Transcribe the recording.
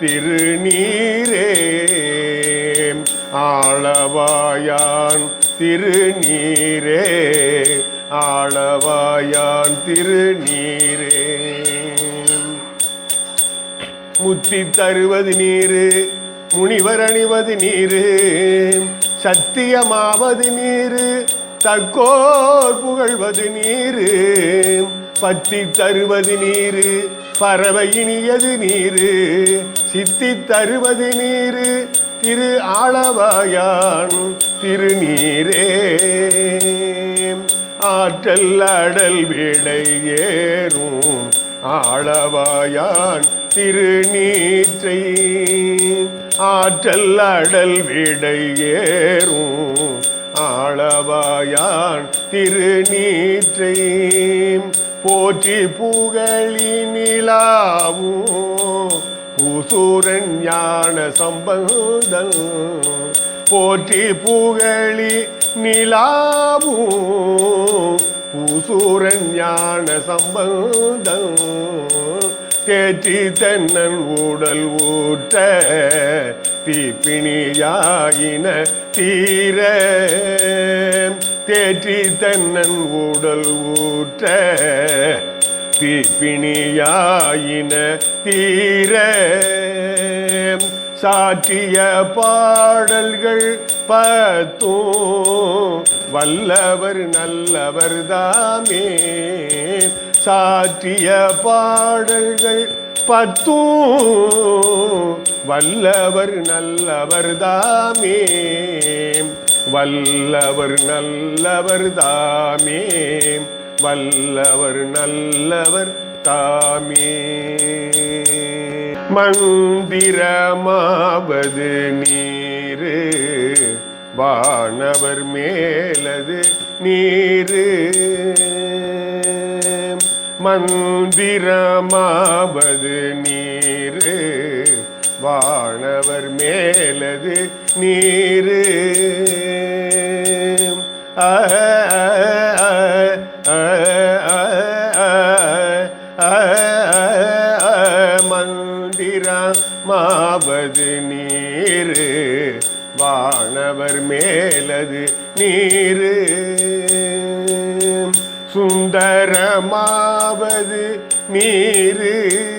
திருநீரே. ஆளவாயான் திருநீரே. ஆளவாயான் திருநீரே. முத்தி தருவது நீரு முனிவர் அணிவது நீரு சத்தியமாவது நீரு தக்கோர் புகழ்வது நீரு. பற்றி தருவது நீரு பறவை இனியது நீரு. சித்தி தருவது நீரு திரு ஆளவாயான் திருநீரே ஆற்றல் அடல் விடை ஏறும் ஆளவாயான் திருநீற்றை ஆற்றல் அடல் விடை ஏறும் ஆளவாயான் திருநீற்றை போற்றி புகழினிலாவும் பூசூரன் ஞான சம்பந்தன். போற்றி புகழி நிலாவும் பூசூரன் ஞான சம்பந்தன். தேற்றி தென்னன் உடல் ஊட்ட தீப்பிணியாயின தீர. தேற்றி தன்னன் ஊடல் ஊற்ற தீப்பிணியாயின தீர. சாற்றிய பாடல்கள் பத்தும் வல்லவர் நல்லவர் தாமே. சாற்றிய பாடல்கள் பத்தும் வல்லவர் நல்லவர் தாமே. வல்லவர் நல்லவர் தாமே. வல்லவர் நல்லவர் தாமே. மந்திரமாவது நீரு வானவர் மேலது நீரு. மந்திரமாவது நீரு வானவர் மேலது நீரு. மாவது ஆ, ஆ, நீரு. வானவர் மேலது நீரு. சுந்தரமாவது நீரு.